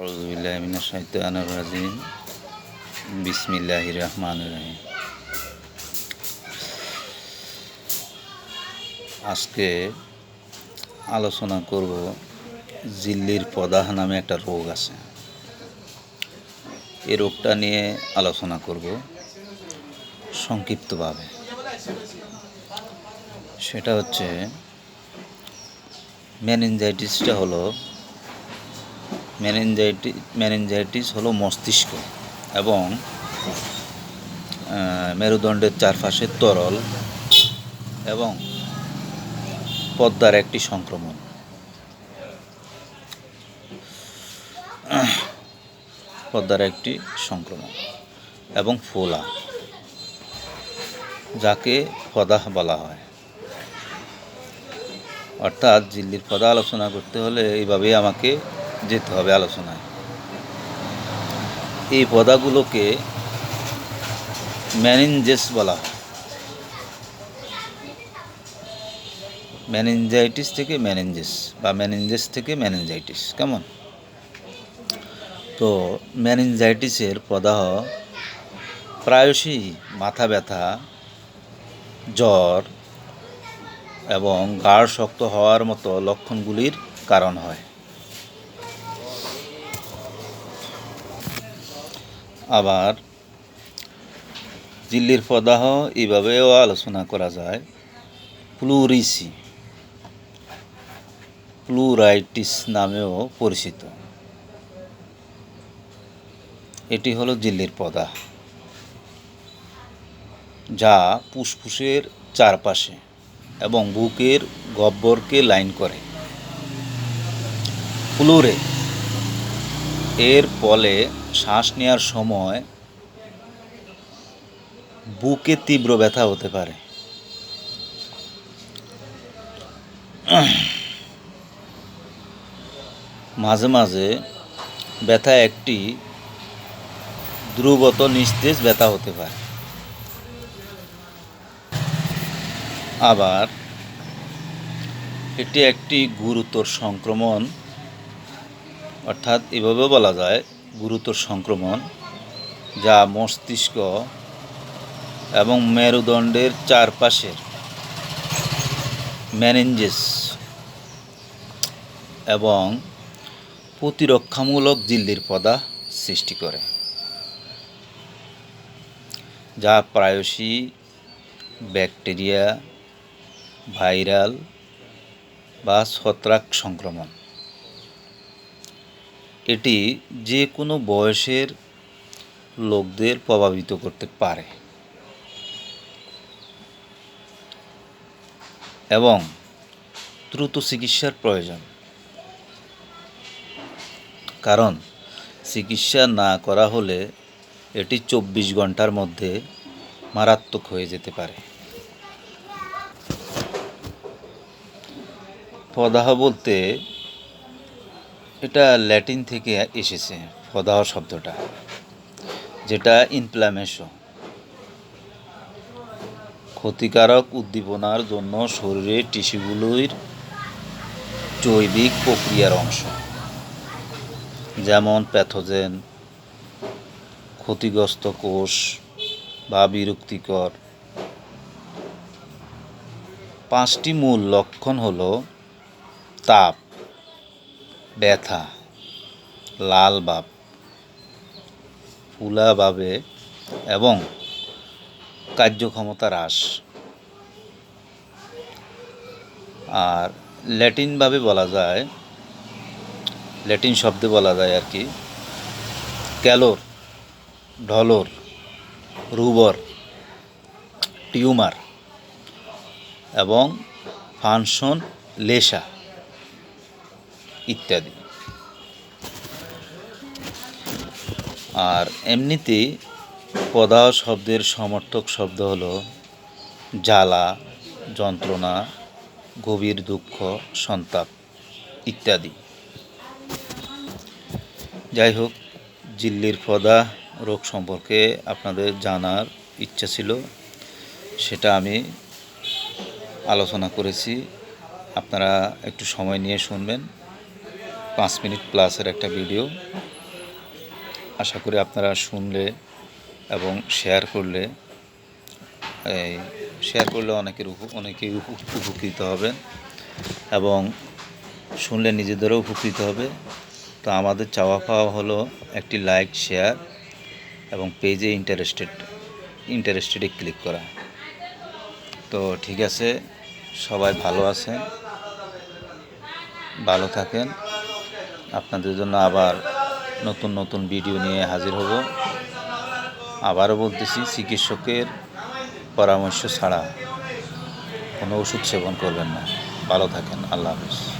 আউজবিল্লাহমিনাশাইতানুর বিসমিল্লাহ রহমান রহিম। আজকে আলোচনা করব জিল্লির পদাহ নামে একটা রোগ আছে। এই রোগটা নিয়ে আলোচনা করব সংক্ষিপ্তভাবে। সেটা হচ্ছে ম্যানেঞ্জাইটিসটা হলো ম্যানেঞ্জাইটিস ম্যানেঞ্জাইটিস হলো মস্তিষ্ক এবং মেরুদণ্ডের চারপাশে তরল এবং পদ্মার একটি সংক্রমণ। পদ্মার একটি সংক্রমণ এবং ফোলা, যাকে পদাহ বলা হয়। অর্থাৎ জিল্লির পদা আলোচনা করতে হলে এইভাবেই আমাকে যেতে হবে আলোচনায়। এই পদাগুলোকে ম্যানেঞ্জেস বলা হয়। ম্যানেঞ্জাইটিস থেকে ম্যানেঞ্জেস বা ম্যানেঞ্জেস থেকে ম্যানেঞ্জাইটিস কেমন? তো ম্যানেঞ্জাইটিসের প্রদাহ প্রায়শই মাথা ব্যথা, জ্বর এবং গাঢ় শক্ত হওয়ার মতো লক্ষণগুলির কারণ হয়। আবার জিল্লির প্রদাহ এইভাবেও আলোচনা করা যায়। প্লুরিসি, প্লুরাইটিস নামেও পরিচিত। এটি হলো জিল্লির পদাহ যা ফুসফুসের চারপাশে এবং বুকের গব্বরকে লাইন করে। প্লুরে এর ফলে শ্বাস নেওয়ার সময় বুকে তীব্র ব্যথা হতে পারে। মাঝে মাঝে ব্যথা একটি ধ্রুবত নিস্তেজ ব্যথা হতে পারে। আবার এটি একটি গুরুতর সংক্রমণ, অর্থাৎ এভাবে বলা যায় গুরুতর সংক্রমণ, যা মস্তিষ্ক এবং মেরুদণ্ডের চারপাশের ম্যানেঞ্জেস এবং প্রতিরক্ষামূলক জিল্লির পদা সৃষ্টি করে, যা প্রায়শই ব্যাকটেরিয়া, ভাইরাল বা ছত্রাক সংক্রমণ। এটি যে কোনো বয়সের লোকদের প্রভাবিত করতে পারে। এবং দ্রুত চিকিৎসার প্রয়োজন। কারণ চিকিৎসা না করা হলে এটি চব্বিশ ঘণ্টার মধ্যে মারাত্মক হয়ে যেতে পারে। প্রদাহ বলতে এটা ল্যাটিন থেকে এসেছে, ফদাহ শব্দটা, যেটা ইনফ্লামেশন ক্ষতিকারক উদ্দীপনার জন্য শরীরের টিস্যুগুলির জৈবিক প্রক্রিয়ার অংশ, যেমন প্যাথোজেন, ক্ষতিগ্রস্ত কোষ বা বিরক্তিকর। পাঁচটি মূল লক্ষণ হলো তাপ ব্যথা, লাল ভাব ফুলা ভাবে এবং কার্যক্ষমতা হ্রাস। আর ল্যাটিনভাবে বলা যায়, ল্যাটিন শব্দে বলা যায় আর কি, ক্যালোর, ঢলর, রুবর, টিউমার এবং ফাংশন লেসা। ইত্যাদি। আর এমনিতেই পদাহ শব্দের সমর্থক শব্দ হলো জ্বালা, যন্ত্রণা, গভীর দুঃখ, সন্তাপ ইত্যাদি। যাই হোক, জিল্লির পদা রোগ সম্পর্কে আপনাদের জানার ইচ্ছা ছিল, সেটা আমি আলোচনা করেছি। আপনারা একটু সময় নিয়ে শুনবেন। পাঁচ মিনিট প্লাসের একটা ভিডিও। আশা করি আপনারা শুনলে এবং শেয়ার করলে, এই শেয়ার করলে অনেকের অনেকেই উপ- উপকৃত হবেন এবং শুনলে নিজেদেরও উপকৃত হবে। তো আমাদের চাওয়া পাওয়া হলো একটি লাইক শেয়ার এবং পেজে ইন্টারেস্টেড ইন্টারেস্টেডে ক্লিক করা। তো ঠিক আছে, সবাই ভালো আছেন, ভালো থাকেন। আপনাদের জন্য আবার নতুন নতুন ভিডিও নিয়ে হাজির হব। আবারও বলতেছি, চিকিৎসকের পরামর্শ ছাড়া কোনো ওষুধ সেবন করবেন না। ভালো থাকেন, আল্লাহ হাফিজ।